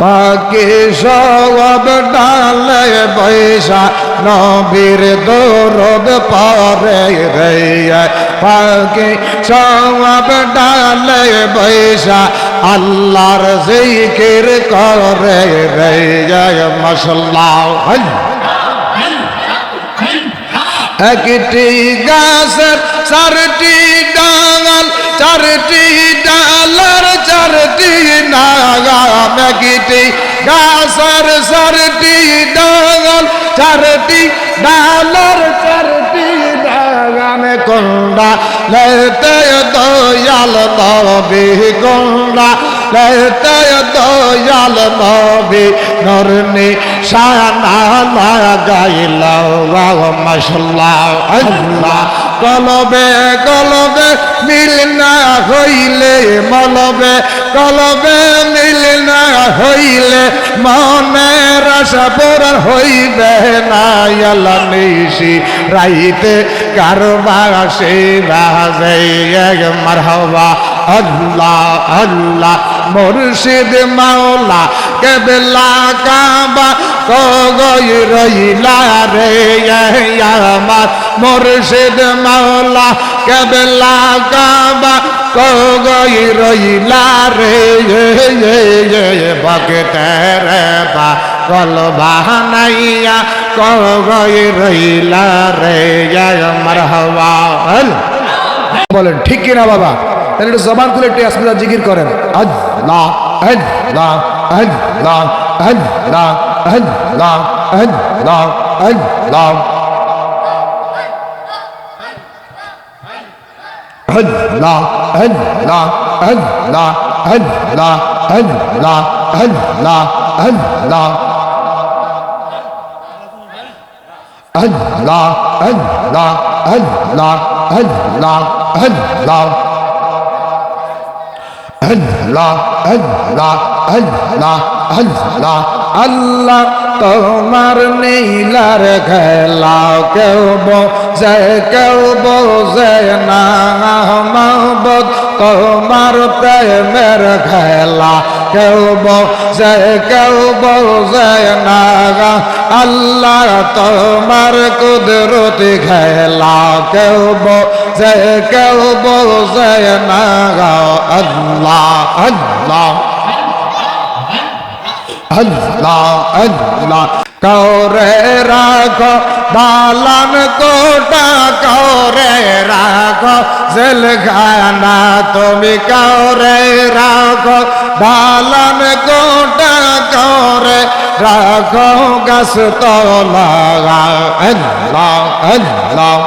পাকে সব ডালে বৈশা, নবীর দৌরদ পরে রে পাকে সব ডালে বৈশা, আল্লাহর জিকির করে রে মশাল্লাহ। একটি গাছের চারটি ডাঙাল চারটি ডালার চারটি নাগাম একটি গাছের চারটি ডাঙাল চারটি ডালার চারটি ডাগানে কোন্ডা লেতে দয়াল তবে কোন্ডা লেতে দয়াল নবী নরনি শানা লাগাইল মাশাল্লাহ আল্লাহ কলবে কলবে মিল না হইলে মলবে কলবে মিল না হইলে মনের আশা পূরণ হইবে না আল্লাহ নিশি রাইতে কারবাসে বাজে মারহাবা আল্লাহ আল্লাহ, মুর্শিদ মাওলা, কেবলা কাবা, কগই রইলা রে আমার মুর্শিদ মাওলা, কেবলা কাবা, কগই রইলা রে বকতের বা কল বাহানাইয়া কগই রইলা রে আমার হওয়া বলেন ঠিক কিনা বাবা তাহলে একটু জবান খুলে একটু আসমিদা জিকির করেন আল্লাহ আল্লাহ আল্লাহ আল্লাহ আল্লাহ আল্লাহ আল্লাহ আল্লাহ আল্লাহ আল্লাহ আল্লাহ আল্লাহ আল্লাহ আল্লাহ আল্লাহ আল্লাহ আল্লাহ আল্লাহ আল্লাহ তোমার নীলার খেলা কেউ বোঝে কেউ বোঝে না। মহব্বত তোমার প্রেমের খেলা কেউ বোঝে কেউ বোঝে না। আল্লাহ তোমার কুদরতি খেলা কেউ বোঝে কেউ বোঝে না আল্লাহ আল্লাহ। আল্লাহ আল্লাহ। কৌরে রাখো বালান কোটা কৌরে রাখো জেলখানা। তুমি কৌরে রাখো বালান কোটা রাখো গাছ তোলা, আল্লাহ আল্লাহ।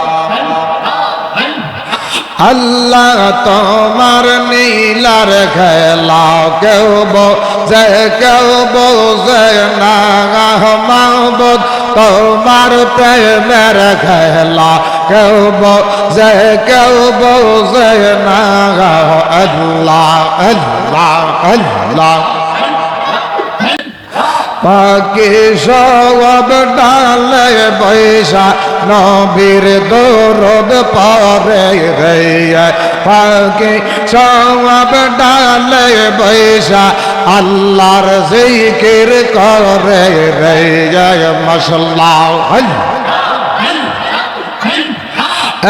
আল্লাহ তোমার নীলার খেলা, কেউ বোঝে কেউ বোঝে না মাহবুদ তোমার প্রেমের খেলা। কেউ বোঝে কেউ বোঝে না, আল্লাহ আল্লাহ আল্লাহ। পাকে সব ডালে বৈশা, নবীর দৌরদ পরে রে পাকে সব ডালে বৈশা, আল্লাহর জিকির করে রে মশাল্লাহ।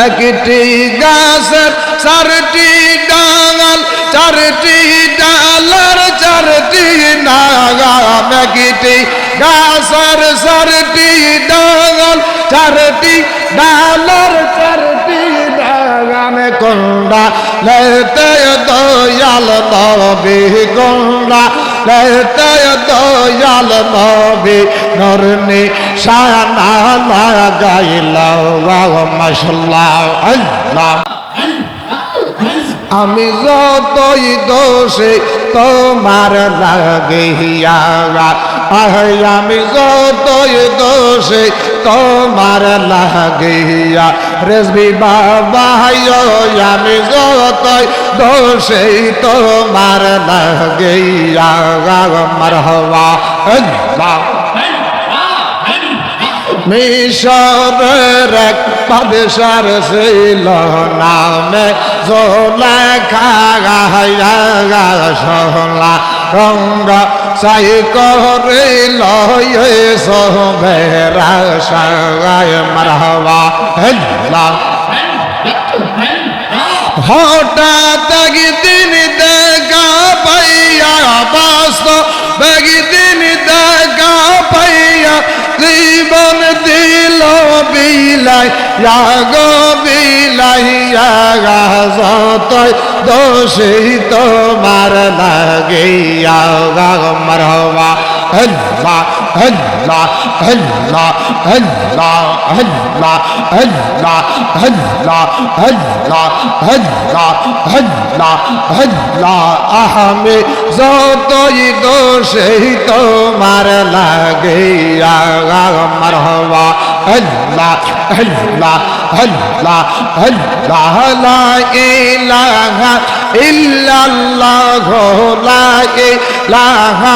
একটি গাছের চারটি ডাঙাল চারটি ডালার চারটি নাগাম একটি গাছের চারটি ডাঙাল চারটি ডালার চারটি ডাগানে কোন্ডা লেতে দয়াল নবী কোন্ডা লেতে দয়াল নবী নরনি শানা লাগাইল মাশাল্লাহ, আল্লাহ। আমি যতই দোষে তোমার লাগিয়া আমি যতই দোষে তোমার লাগিয়া রেজবি বাবা আমি যতই দোষে তোমার লাগিয়া মারহবা। আল্লাহ মিশরের এক বাদশার ছিল নামে জোলা খাগা সোলা রঙ্গা চাই করে লয়ে সোবেরা সাগায় মারহাবা। আল্লাহ হঠাৎ একদিন দেখা জীবন দিল বিলাই রাগ বিলাইয়া গাছত দোষিত মার লাগিয়া গাগ মরবা হল্লা আল্লাহ আল্লাহ আল্লাহ আল্লাহ আল্লাহ আল্লাহ আল্লাহ আল্লাহ আল্লাহ আল্লাহ আহমে যতই দোষে তোমার লাগে মারহবা আল্লাহ আল্লাহ আল্লাহ আল্লাহ লা ইলাহা ইল্লাল্লাহ লা ইলাহা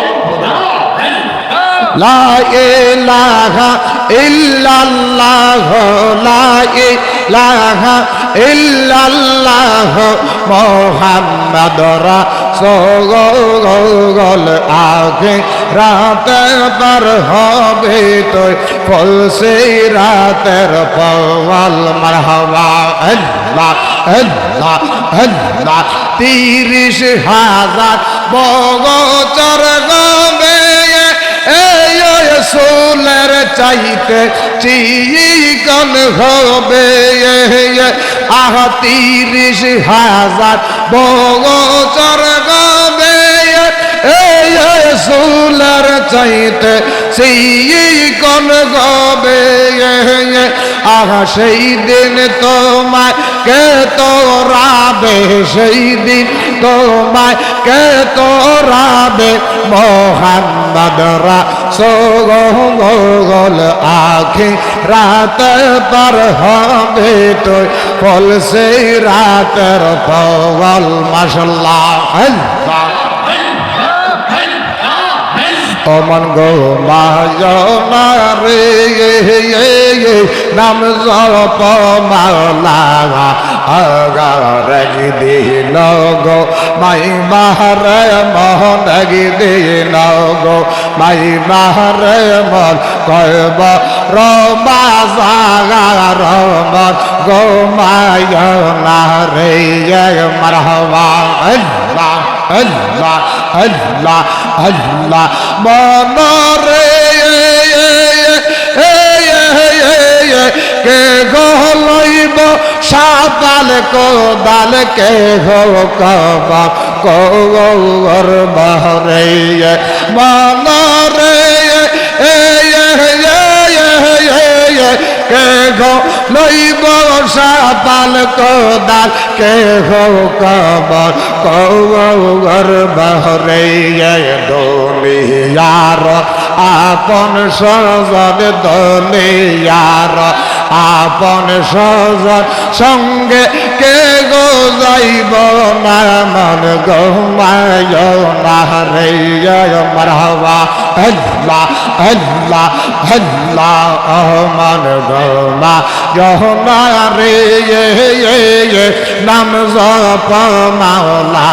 লা ইলাহা ইল্লাল্লাহ, লা ইলাহা ইল্লাল্লাহ মুহাম্মদ রাসূল আগে রাতে পার হবে তুই ফলসে রাতের পওয়াল, মারহাবা, আল্লাহ আল্লাহ আল্লাহ। তিরিশ হাজার বগচর গবে এই সোলের চাইতে চিকন হবে। আহ, তিরিশ হাজার বগচর গবে এই সোলের চাইতে চিকন গবে আহ, সেই দিন তোমায় কে তোরাবে সেই দিন তোমায় কে তোরাবে মোহাম্মদ রাসূল আখি রাত পর হবে তো ফল সেই রাতের ফল, মাশাল্লাহ। আল্লাহ। অমন গো মহাজনারে, নাম জপ মালা আগি দিল গো, মাই মাহারে মহন আগি দিল গো, মাই মাহারে মন কয়ব রমা সাগার মন গো, মায়নারে জয় মারহবা, আল্লাহ আল্লাহ আল্লাহ। আল্লাহ মনরে কে গলইব সাদাল কোদাল কে কবা কৌর বহরে মনরে কে গো লইব সাপাল কোদাল কে কবর কৌর বহরে দোলিয়ার আপন সজন দোলিয়ার আপন সজন সঙ্গে কে গো যাইব না, মন গৌমায় না রে মারহাবা। আল্লাহ আল্লাহ আল্লাহ মন গৌমা যহনা রে নাম জপ মাওলা।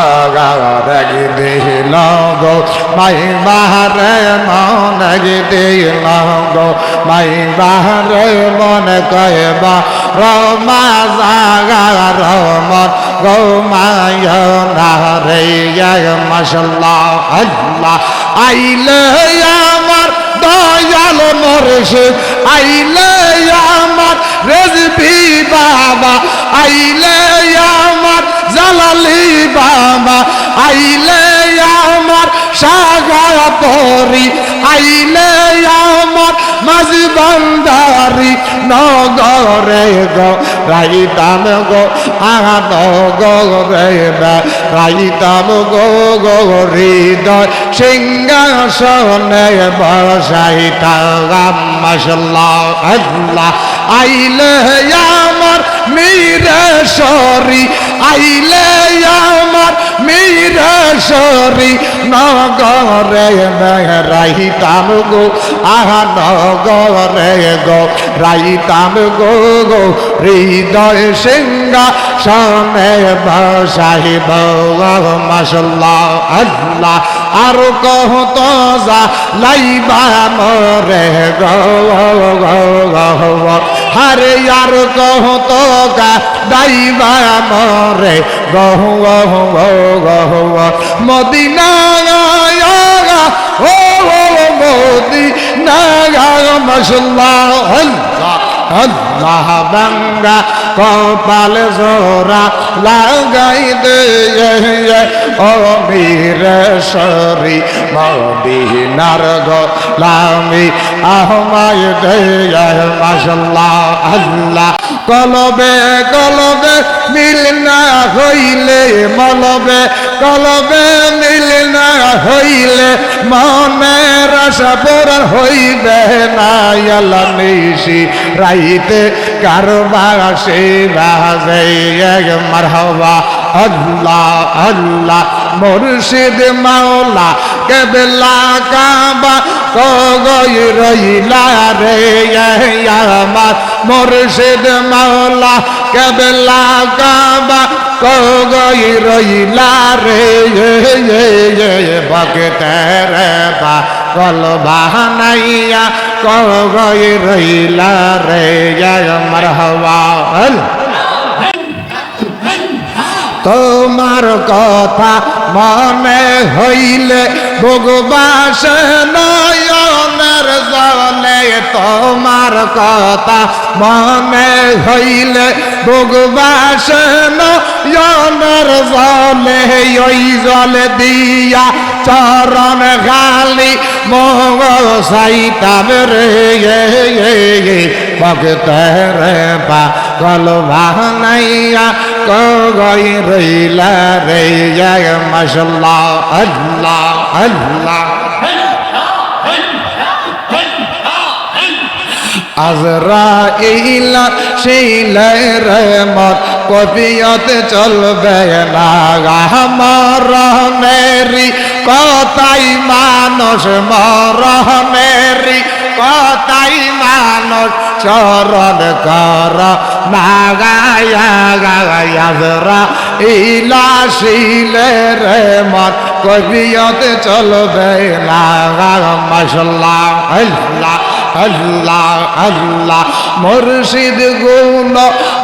আগা রেগি দিল গো মাই বাহারে মন গি দিল গো মাই বাহারে মন কয়বা রমা জাগা রমন গো মায় না রে মাশাল্লাহ আল্লাহ আইলে আমার দয়াল মরশে আইলে আমার রেজবি বাবা আইলে আমার জালালি বাবা আইলে আমার সাগা পরি আইলে বান্দারি নগরে গো গো আহাদ গরে রাইতাম গো গো হৃদয়, সিংহাসনে বসাইতাম মাসাল্লাহ আল্লাহ, আইলে আমার মীরে সরি নগরে রাইতাম গো, আহা নগরে গো, রাইতাম গো গো, হৃদয় সিংহা সনে বসাইব মাসাল্লাহ আল্লাহ, আর কহত যা লাইবা মরে গো হারে আর কহত গা দাইবা মরে। গহ গহ মদিনা ও মদিনা মাসাল্লাহ হল্লা হল্লা বাঙ্গা কপাল জোরা লাগাই দে বীর সরি মদিনার গোলামি আহমায় দে মাসাল্লাহ আল্লাহ। কলবে কলবে মিল না হইলে, মলবে, কলবে মিল না হইলে, মনের আশা পূরণ হইবে না আল্লাহ নিশি রাইতে কারবার সে বাজে মারহাবা। আল্লাহ আল্লাহ, মুর্শিদ মাওলা, কেবলা কাবা, কগই রইলা রে আমার মুর্শিদ মাওলা, কেবলা কাবা, কগই রইলা রে ভক্তের বা কল বাহানাইয়া কগই রইলা রে আমার হওয়া তোমার কথা মনে হইলে ভোগবাস নয়নের জলে তোমার কথা মনে হইলে ভোগবাস নয়নের জলে ওই জল দিয়া চরণ গালি মগ সাইতাম রে ভক্তের পা কল বাহানাইয়া কগই রইলা রে জয় মাসাল্লাহ আল্লাহ আল্লাহ আজরাইলা শিলাই রহমত কবিয়ত চলবে না মরণেরি কথাই মানুষ মরণেরি কথাই মানুষ চরণ কর, নাগায়া গায়াজরা ইলা শিলে রে মত কবিয়ত চলবে না মাসাল্লাহ আল্লাহ আল্লাহ আল্লাহ। মুর্শিদ গুণ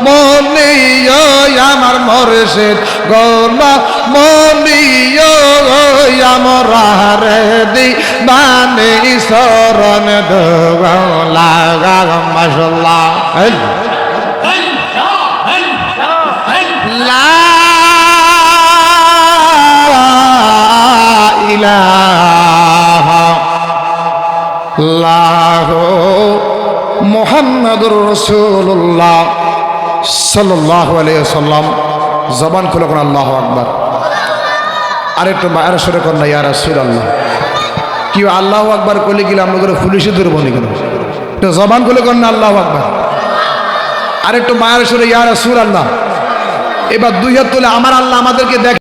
মনিয়, আমার মুর্শিদ গুণ মনিয়, আমার দি মানে শরণ লাগা মশলা ইলাহা আল্লাহ মোহাম্মদুর রসুল্লাহ সাল্লাহ সাল্লাম জবান খুলে কোন আল্লাহ আকবর। আরেকটু মায়ের সরে না, ইয়া রাসুল আল্লাহ কি, আল্লাহ আকবর করলে গেলে আমরা করে পুলিশে ধরবো নি কেন? জবান খুলে কর না, আল্লাহ আকবর। আরেকটু মায়ের সরে, ইয়া রাসুল আল্লাহ এবার দুই হাত তুলে আমার আল্লাহ আমাদেরকে দেখ